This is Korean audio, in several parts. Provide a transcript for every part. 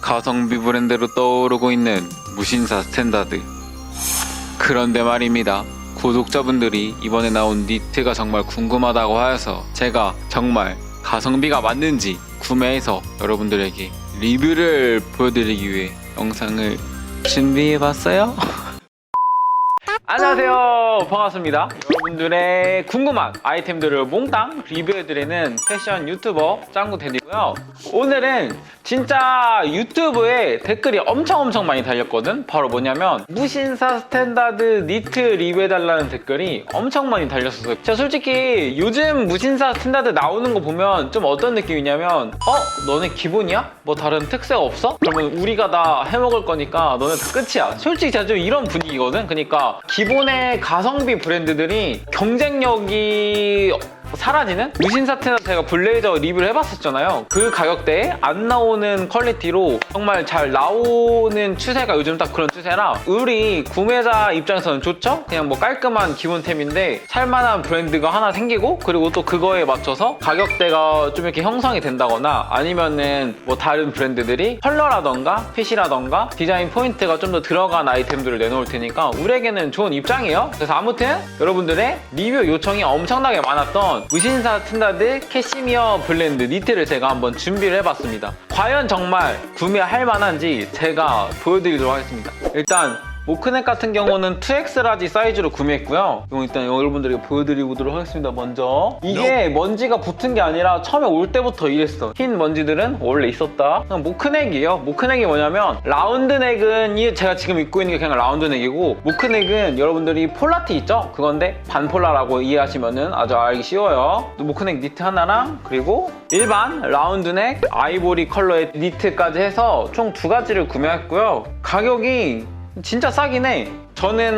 가성비 브랜드로 떠오르고 있는 무신사 스탠다드. 그런데 말입니다. 구독자분들이 이번에 나온 니트가 정말 궁금하다고 하여서 제가 정말 가성비가 맞는지 구매해서 여러분들에게 리뷰를 보여드리기 위해 영상을 준비해봤어요. 안녕하세요. 반갑습니다. 여러분들의 궁금한 아이템들을 몽땅 리뷰해드리는 패션 유튜버 짱구 테디고요. 오늘은 진짜 유튜브에 댓글이 엄청 엄청 많이 달렸거든? 바로 뭐냐면 무신사 스탠다드 니트 리뷰해달라는 댓글이 엄청 많이 달렸었어요. 제가 솔직히 요즘 무신사 스탠다드 나오는 거 보면 좀 어떤 느낌이냐면 어? 너네 기본이야? 뭐 다른 특색 없어? 그러면 우리가 다 해먹을 거니까 너네 다 끝이야. 솔직히 제가 좀 이런 분위기거든? 그러니까 기 본의 가성비 브랜드들이 경쟁력이 사라지는? 무신사태나 제가 블레이저 리뷰를 해봤었잖아요. 그 가격대에 안 나오는 퀄리티로 정말 잘 나오는 추세가 요즘 딱 그런 추세라 우리 구매자 입장에서는 좋죠? 그냥 뭐 깔끔한 기본템인데 살만한 브랜드가 하나 생기고 그리고 또 그거에 맞춰서 가격대가 좀 이렇게 형성이 된다거나 아니면은 뭐 다른 브랜드들이 컬러라던가 핏이라던가 디자인 포인트가 좀 더 들어간 아이템들을 내놓을 테니까 우리에게는 좋은 입장이에요. 그래서 아무튼 여러분들의 리뷰 요청이 엄청나게 많았던 무신사 스탠다드 캐시미어 블렌드 니트를 제가 한번 준비를 해봤습니다. 과연 정말 구매할 만한지 제가 보여드리도록 하겠습니다. 일단 모크넥 같은 경우는 2X 라지 사이즈로 구매했고요. 이거 일단 여러분들에게 보여드리도록 하겠습니다. 먼저 이게 먼지가 붙은 게 아니라 처음에 올 때부터 이랬어. 흰 먼지들은 원래 있었다. 그냥 모크넥이에요. 모크넥이 뭐냐면 라운드넥은 이 제가 지금 입고 있는 게 그냥 라운드넥이고 모크넥은 여러분들이 폴라티 있죠? 그건데 반폴라라고 이해하시면은 아주 알기 쉬워요. 또 모크넥 니트 하나랑 그리고 일반 라운드넥 아이보리 컬러의 니트까지 해서 총 두 가지를 구매했고요. 가격이 진짜 싸긴 해.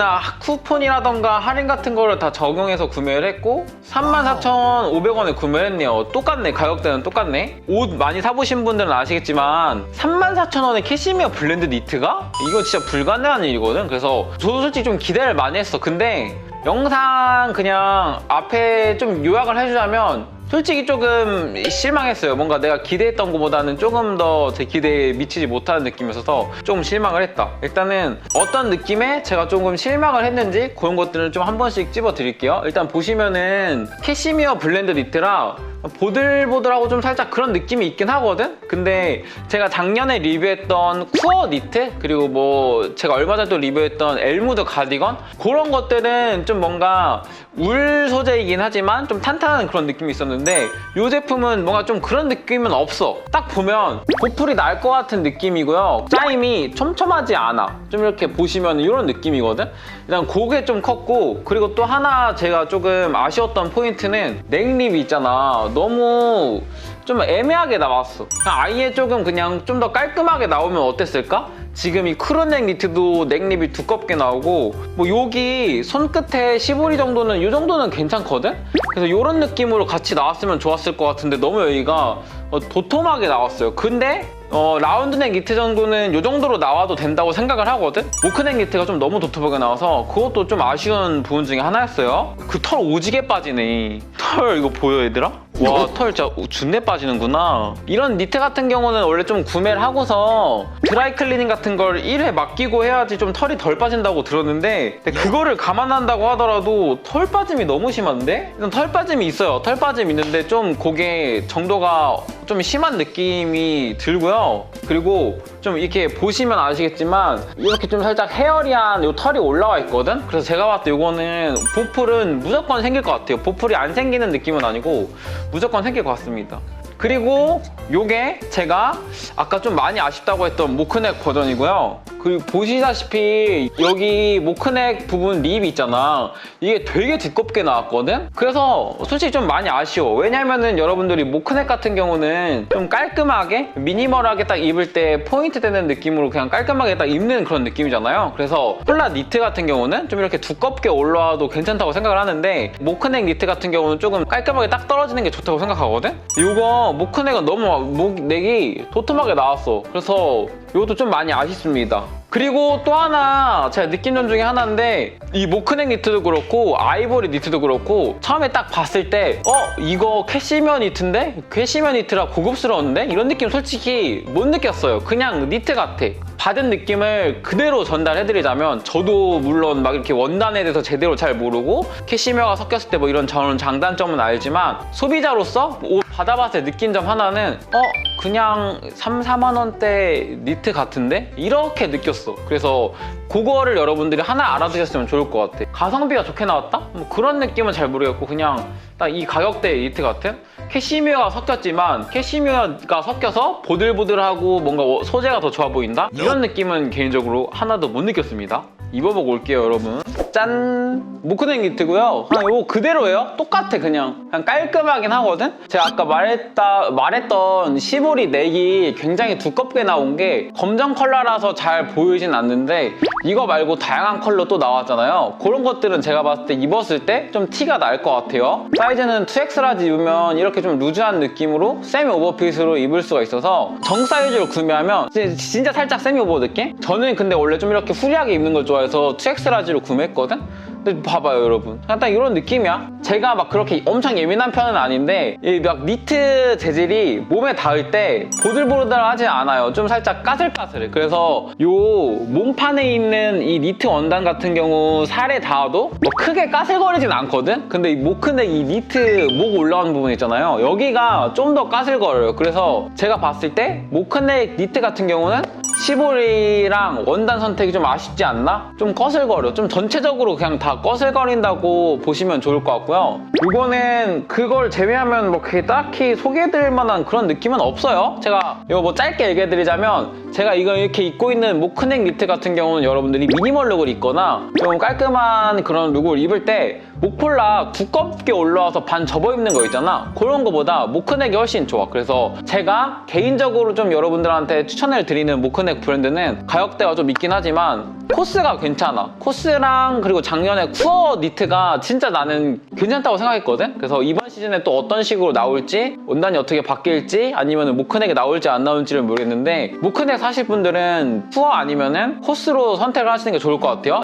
아, 쿠폰이라던가 할인 같은 거를 다 적용해서 구매를 했고 34,500원에 구매를 했네요. 똑같네. 가격대는 똑같네. 옷 많이 사보신 분들은 아시겠지만 34,000원에 캐시미어 블렌드 니트가? 이거 진짜 불가능한 일이거든. 그래서 저도 솔직히 좀 기대를 많이 했어. 근데 영상 그냥 앞에 좀 요약을 해주자면 솔직히 조금 실망했어요. 뭔가 내가 기대했던 것보다는 조금 더 제 기대에 미치지 못하는 느낌이어서 조금 실망을 했다. 일단은 어떤 느낌에 제가 조금 실망을 했는지 그런 것들을 좀 한 번씩 찝어 드릴게요. 일단 보시면은 캐시미어 블렌드 니트라 보들보들하고 좀 살짝 그런 느낌이 있긴 하거든? 근데 제가 작년에 리뷰했던 쿠어 니트? 그리고 뭐 제가 얼마 전에 또 리뷰했던 엘무드 가디건? 그런 것들은 좀 뭔가 울 소재이긴 하지만 좀 탄탄한 그런 느낌이 있었는데 이 제품은 뭔가 좀 그런 느낌은 없어. 딱 보면 보풀이 날 것 같은 느낌이고요. 짜임이 촘촘하지 않아. 좀 이렇게 보시면 이런 느낌이거든? 일단 그게 좀 컸고 그리고 또 하나 제가 조금 아쉬웠던 포인트는 넥립이 있잖아. 너무 좀 애매하게 나왔어. 그냥 아예 조금 그냥 좀 더 깔끔하게 나오면 어땠을까? 지금 이 크로넥 니트도 넥립이 두껍게 나오고 뭐 여기 손끝에 15리 정도는 이 정도는 괜찮거든? 그래서 이런 느낌으로 같이 나왔으면 좋았을 것 같은데 너무 여기가 어, 도톰하게 나왔어요. 근데 어, 라운드넥 니트 정도는 이 정도로 나와도 된다고 생각을 하거든? 모크넥 니트가 좀 너무 도톰하게 나와서 그것도 좀 아쉬운 부분 중에 하나였어요. 그 털 오지게 빠지네. 털 이거 보여 얘들아? 와 털 진짜 준내 빠지는구나. 이런 니트 같은 경우는 원래 좀 구매를 하고서 드라이 클리닝 같은 걸 1회 맡기고 해야지 좀 털이 덜 빠진다고 들었는데 근데 그거를 감안한다고 하더라도 털 빠짐이 너무 심한데? 일단 털 빠짐이 있어요. 털 빠짐 있는데 좀 그게 정도가 좀 심한 느낌이 들고요. 그리고 좀 이렇게 보시면 아시겠지만 이렇게 좀 살짝 헤어리한 요 털이 올라와 있거든? 그래서 제가 봤을 때 이거는 보풀은 무조건 생길 것 같아요. 보풀이 안 생기는 느낌은 아니고 무조건 생길 것 같습니다. 그리고 요게 제가 아까 좀 많이 아쉽다고 했던 모크넥 버전이고요. 그리고 보시다시피 여기 모크넥 부분 립 있잖아. 이게 되게 두껍게 나왔거든? 그래서 솔직히 좀 많이 아쉬워. 왜냐면은 여러분들이 모크넥 같은 경우는 좀 깔끔하게 미니멀하게 딱 입을 때 포인트 되는 느낌으로 그냥 깔끔하게 딱 입는 그런 느낌이잖아요. 그래서 폴라 니트 같은 경우는 좀 이렇게 두껍게 올라와도 괜찮다고 생각을 하는데 모크넥 니트 같은 경우는 조금 깔끔하게 딱 떨어지는 게 좋다고 생각하거든? 이거 모크넥은 너무 목넥이 도톰하게 나왔어. 그래서 이것도 좀 많이 아쉽습니다. 그리고 또 하나 제가 느낀 점 중에 하나인데 이 모크넥 니트도 그렇고 아이보리 니트도 그렇고 처음에 딱 봤을 때 어? 이거 캐시미어 니트인데? 캐시미어 니트라 고급스러운데? 이런 느낌 솔직히 못 느꼈어요. 그냥 니트 같아. 받은 느낌을 그대로 전달해드리자면 저도 물론 막 이렇게 원단에 대해서 제대로 잘 모르고 캐시미어가 섞였을 때 뭐 이런 저는 장단점은 알지만 소비자로서 옷 받아봤을 때 느낀 점 하나는 어? 그냥 3, 4만 원대 니트 같은데? 이렇게 느꼈어. 그래서 그거를 여러분들이 하나 알아두셨으면 좋을 것 같아. 가성비가 좋게 나왔다? 뭐 그런 느낌은 잘 모르겠고 그냥 딱 이 가격대 니트 같은? 캐시미어가 섞였지만 캐시미어가 섞여서 보들보들하고 뭔가 워- 소재가 더 좋아 보인다? 이런 느낌은 개인적으로 하나도 못 느꼈습니다. 입어보고 올게요 여러분. 짠! 모크넥 니트고요. 아, 이거 그대로예요? 똑같아 그냥. 그냥 깔끔하긴 하거든? 제가 아까 말했다, 말했던 시보리 넥이 굉장히 두껍게 나온 게 검정 컬러라서 잘 보이진 않는데 이거 말고 다양한 컬러 또 나왔잖아요. 그런 것들은 제가 봤을 때 입었을 때 좀 티가 날 것 같아요. 사이즈는 2X라지 입으면 이렇게 좀 루즈한 느낌으로 세미 오버핏으로 입을 수가 있어서 정 사이즈로 구매하면 진- 진짜 살짝 세미 오버 느낌? 저는 근데 원래 좀 이렇게 후리하게 입는 걸 좋아해 서 2X라지로 구매했거든? 근데 봐봐요 여러분. 딱 이런 느낌이야. 제가 막 그렇게 엄청 예민한 편은 아닌데 이 막 니트 재질이 몸에 닿을 때 보들보들하지 않아요. 좀 살짝 까슬까슬해. 그래서 요 몸판에 있는 이 니트 원단 같은 경우 살에 닿아도 뭐 크게 까슬거리진 않거든? 근데 이 모크넥 이 니트 목 올라오는 부분 있잖아요. 여기가 좀 더 까슬거려요. 그래서 제가 봤을 때 모크넥 니트 같은 경우는 시보리랑 원단 선택이 좀 아쉽지 않나? 좀 거슬거려. 좀 전체적으로 그냥 다 거슬거린다고 보시면 좋을 것 같고요. 이거는 그걸 제외하면 뭐 그게 딱히 소개해드릴 만한 그런 느낌은 없어요. 제가 이거 뭐 짧게 얘기해드리자면 제가 이거 이렇게 입고 있는 모크넥 니트 같은 경우는 여러분들이 미니멀 룩을 입거나 좀 깔끔한 그런 룩을 입을 때 목폴라 두껍게 올라와서 반 접어 입는 거 있잖아. 그런 거보다 모크넥이 훨씬 좋아. 그래서 제가 개인적으로 좀 여러분들한테 추천을 드리는 모크넥 브랜드는 가격대가 좀 있긴 하지만 코스가 괜찮아. 코스랑 그리고 작년에 쿠어 니트가 진짜 나는 괜찮다고 생각했거든. 그래서 이번 시즌에 또 어떤 식으로 나올지 원단이 어떻게 바뀔지 아니면 모크넥이 나올지 안 나올지를 모르겠는데 모크넥 사실 분들은 쿠어 아니면 은 코스로 선택을 하시는 게 좋을 것 같아요.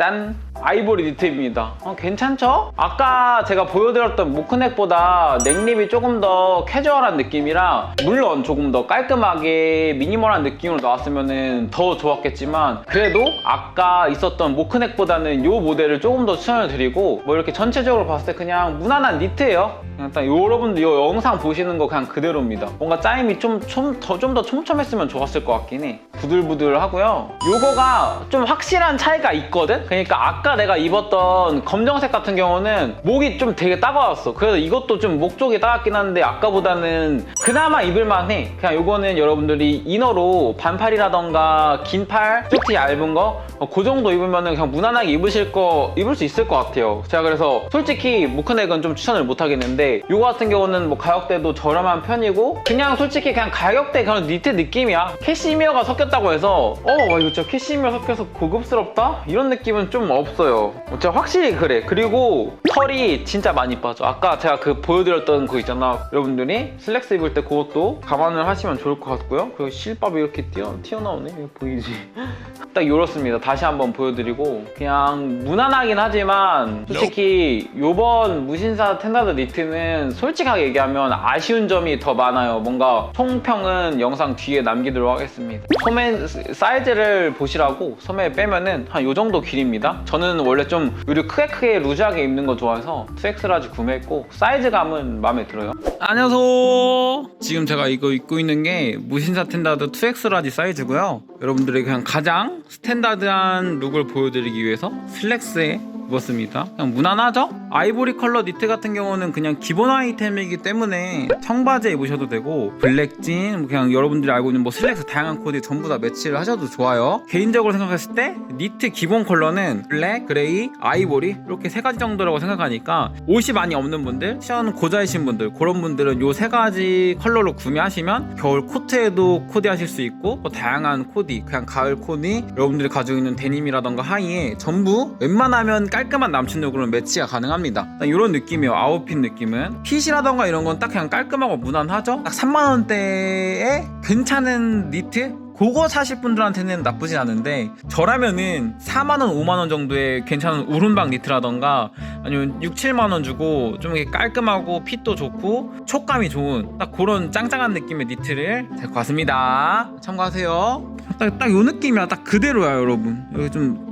짠! 아이보리 니트입니다. 어, 괜찮죠? 아까 제가 보여드렸던 모크넥보다 넥립이 조금 더 캐주얼한 느낌이라 물론 조금 더 깔끔하게 미니멀한 느낌으로 나왔으면 더 좋았겠지만 그래도 아까 있었던 모크넥보다는 이 모델을 조금 더 추천을 드리고 뭐 이렇게 전체적으로 봤을 때 그냥 무난한 니트예요. 딱 여러분들 이 영상 보시는 거 그냥 그대로입니다. 뭔가 짜임이 좀더 좀 더 촘촘했으면 좋았을 것 같긴 해. 부들부들하고요. 요거가 좀 확실한 차이가 있거든. 그러니까 아까 내가 입었던 검정색 같은 경우는 목이 좀 되게 따가웠어. 그래서 이것도 좀 목 쪽이 따갑긴 한데 아까보다는 그나마 입을만 해. 그냥 요거는 여러분들이 이너로 반팔이라던가 긴팔, 쪽티 얇은 거, 어, 그 정도 입으면은 그냥 무난하게 입으실 거 입을 수 있을 것 같아요. 제가 그래서 솔직히 모크넥은 좀 추천을 못 하겠는데 이거 같은 경우는 뭐 가격대도 저렴한 편이고 그냥 솔직히 그냥 가격대 그런 니트 느낌이야. 캐시미어가 섞였다고 해서 어 와, 이거 진짜 캐시미어 섞여서 고급스럽다 이런 느낌은 좀 없어 요. 진짜 확실히 그래. 그리고 털이 진짜 많이 빠져. 아까 제가 그 보여드렸던 거 있잖아. 여러분들이 슬랙스 입을 때 그것도 감안을 하시면 좋을 것 같고요. 그리고 실밥이 이렇게 튀어, 튀어나오네. 이거 보이지? 딱 이렇습니다. 다시 한번 보여드리고 그냥 무난하긴 하지만 솔직히 요번 무신사 텐다드 니트는 솔직하게 얘기하면 아쉬운 점이 더 많아요. 뭔가 총평은 영상 뒤에 남기도록 하겠습니다. 소매 사이즈를 보시라고 소매 빼면은 한 요 정도 길입니다. 저는 원래 좀 의류 크게 크게 루즈하게 입는 거 좋아해서 2X라지 구매했고 사이즈감은 마음에 들어요. 안녕하세요. 지금 제가 이거 입고 있는 게 무신사 텐다드 2X라지 사이즈고요. 여러분들이 그냥 가장 스탠다드한 룩을 보여드리기 위해서 슬랙스에 입었습니다. 그냥 무난하죠? 아이보리 컬러 니트 같은 경우는 그냥 기본 아이템이기 때문에 청바지에 입으셔도 되고 블랙진 그냥 여러분들이 알고 있는 뭐 슬랙스 다양한 코디 전부 다 매치를 하셔도 좋아요. 개인적으로 생각했을 때 니트 기본 컬러는 블랙, 그레이, 아이보리 이렇게 세 가지 정도라고 생각하니까 옷이 많이 없는 분들, 시원 고자이신 분들 그런 분들은 요 세 가지 컬러로 구매하시면 겨울 코트에도 코디하실 수 있고 뭐 다양한 코디 그냥 가을 코디 여러분들이 가지고 있는 데님이라던가 하의에 전부 웬만하면 깔 깔끔한 남친 룩으로 매치가 가능합니다. 이런 느낌이에요. 아웃핏 느낌은 핏이라던가 이런 건 딱 그냥 깔끔하고 무난하죠. 딱 3만 원대에 괜찮은 니트 그거 사실 분들한테는 나쁘진 않은데 저라면은 4만원 5만원 정도의 괜찮은 우른방 니트라던가 아니면 6, 7만원 주고 좀 이렇게 깔끔하고 핏도 좋고 촉감이 좋은 딱 그런 짱짱한 느낌의 니트를 데리고 왔습니다 참고하세요 딱딱 요 느낌이야 딱 그대로야 여러분 여기 좀,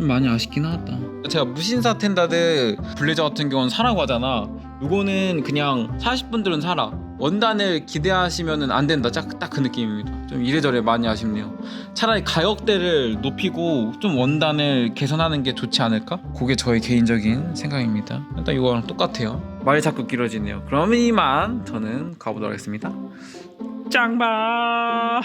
좀 많이 아쉽긴 하다. 제가 무신사 텐다드 블레저 같은 경우는 사라고 하잖아. 요거는 그냥 40분들은 사라. 원단을 기대하시면 안 된다. 딱 그 느낌입니다. 좀 이래저래 많이 아쉽네요. 차라리 가격대를 높이고 좀 원단을 개선하는 게 좋지 않을까? 그게 저의 개인적인 생각입니다. 일단 이거랑 똑같아요. 말이 자꾸 길어지네요. 그럼 이만 저는 가보도록 하겠습니다. 짱바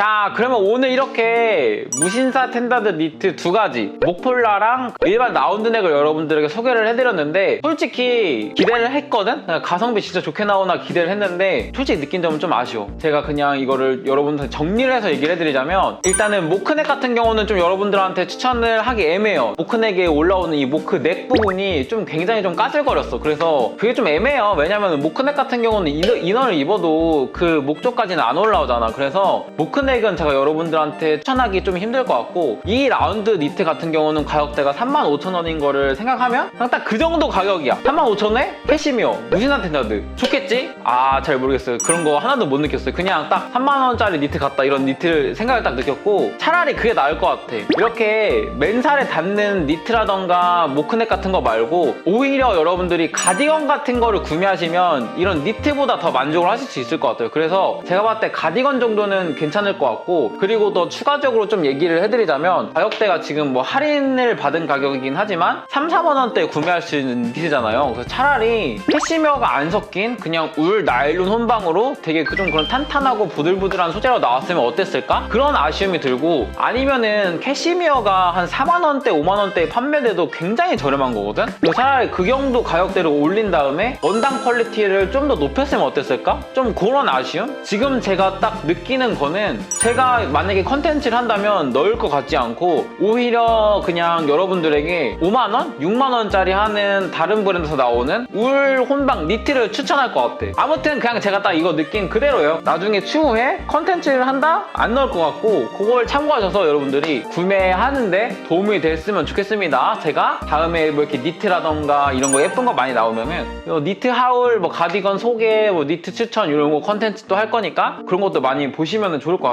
자 그러면 오늘 이렇게 무신사 텐다드 니트 두 가지 목폴라랑 일반 라운드넥을 여러분들에게 소개를 해드렸는데 솔직히 기대를 했거든? 가성비 진짜 좋게 나오나 기대를 했는데 솔직히 느낀 점은 좀 아쉬워. 제가 그냥 이거를 여러분들 정리를 해서 얘기를 해드리자면 일단은 모크넥 같은 경우는 좀 여러분들한테 추천을 하기 애매해요. 모크넥에 올라오는 이 모크넥 부분이 좀 굉장히 좀 까슬거렸어. 그래서 그게 좀 애매해요. 왜냐면 모크넥 같은 경우는 이너, 이너를 입어도 그 목쪽까지는 안 올라오잖아. 그래서 모크넥 은 제가 여러분들한테 추천하기 좀 힘들 것 같고 이 라운드 니트 같은 경우는 가격대가 35,000원인 거를 생각하면 그냥 딱 그 정도 가격이야. 35,000원에 캐시미어 무신한 텐다드. 좋겠지? 아 잘 모르겠어요. 그런 거 하나도 못 느꼈어요. 그냥 딱 3만원짜리 니트 같다 이런 니트를 생각을 딱 느꼈고 차라리 그게 나을 것 같아. 이렇게 맨살에 닿는 니트라던가 모크넥 같은 거 말고 오히려 여러분들이 가디건 같은 거를 구매하시면 이런 니트보다 더 만족을 하실 수 있을 것 같아요. 그래서 제가 봤을 때 가디건 정도는 괜찮을 것 같고 그리고 더 추가적으로 좀 얘기를 해드리자면 가격대가 지금 뭐 할인을 받은 가격이긴 하지만 3, 4만 원대에 구매할 수 있는 니트잖아요 그래서 차라리 캐시미어가 안 섞인 그냥 울 나일론 혼방으로 되게 그좀 그런 탄탄하고 부들부들한 소재로 나왔으면 어땠을까? 그런 아쉬움이 들고 아니면은 캐시미어가 한 4만 원대, 5만 원대에 판매돼도 굉장히 저렴한 거거든? 차라리 그 정도 가격대를 올린 다음에 원단 퀄리티를 좀 더 높였으면 어땠을까? 좀 그런 아쉬움? 지금 제가 딱 느끼는 거는 제가 만약에 컨텐츠를 한다면 넣을 것 같지 않고 오히려 그냥 여러분들에게 5만 원, 6만 원짜리 하는 다른 브랜드에서 나오는 울 혼방 니트를 추천할 것 같아. 아무튼 그냥 제가 딱 이거 느낀 그대로예요. 나중에 추후에 컨텐츠를 한다? 안 넣을 것 같고 그걸 참고하셔서 여러분들이 구매하는데 도움이 됐으면 좋겠습니다. 제가 다음에 뭐 이렇게 니트라던가 이런 거 예쁜 거 많이 나오면은 요 니트 하울, 뭐 가디건 소개, 뭐 니트 추천 이런 거 컨텐츠도 할 거니까 그런 것도 많이 보시면 좋을 것 같아요.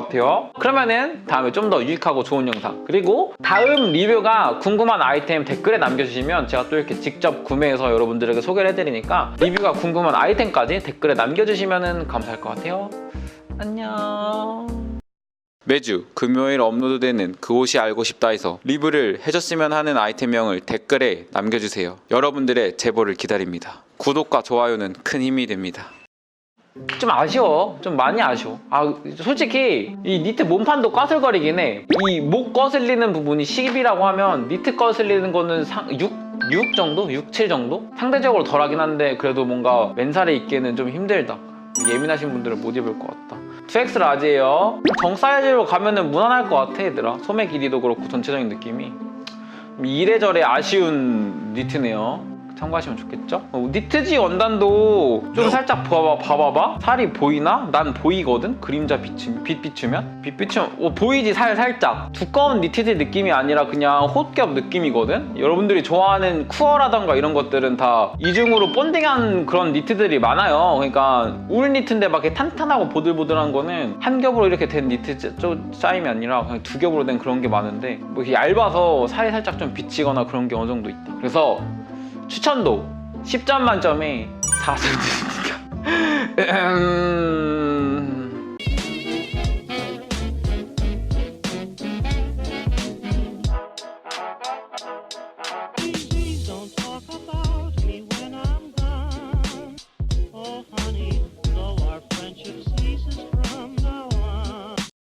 그러면은 다음에 좀 더 유익하고 좋은 영상 그리고 다음 리뷰가 궁금한 아이템 댓글에 남겨주시면 제가 또 이렇게 직접 구매해서 여러분들에게 소개를 해드리니까 리뷰가 궁금한 아이템까지 댓글에 남겨주시면 감사할 것 같아요. 안녕. 매주 금요일 업로드되는 그옷이 알고 싶다에서 리뷰를 해줬으면 하는 아이템명을 댓글에 남겨주세요. 여러분들의 제보를 기다립니다. 구독과 좋아요는 큰 힘이 됩니다. 좀 아쉬워. 좀 많이 아쉬워. 아, 솔직히 이 니트 몸판도 까슬거리긴 해. 이 목 거슬리는 부분이 10이라고 하면 니트 거슬리는 거는 상, 6? 6 정도? 6, 7 정도? 상대적으로 덜 하긴 한데 그래도 뭔가 맨살에 입기에는 좀 힘들다. 예민하신 분들은 못 입을 것 같다. 2X 라지예요. 정 사이즈로 가면은 무난할 것 같아 얘들아. 소매 길이도 그렇고 전체적인 느낌이. 이래저래 아쉬운 니트네요. 참고하시면 좋겠죠? 어, 니트지 원단도 좀 살짝 봐봐, 봐봐봐. 살이 보이나? 난 보이거든? 그림자 비추, 빛 비추면? 빛 비추면, 어, 보이지, 살, 살짝. 두꺼운 니트지 느낌이 아니라 그냥 홑겹 느낌이거든? 여러분들이 좋아하는 쿠어라던가 이런 것들은 다 이중으로 본딩한 그런 니트들이 많아요. 그러니까 울 니트인데 막 이렇게 탄탄하고 보들보들한 거는 한 겹으로 이렇게 된 니트 쪼- 짜임이 아니라 그냥 두 겹으로 된 그런 게 많은데 뭐 이렇게 얇아서 살이 살짝 좀 비치거나 그런 게 어느 정도 있다. 그래서 추천도 10점 만점에 4점 드립니다. 음,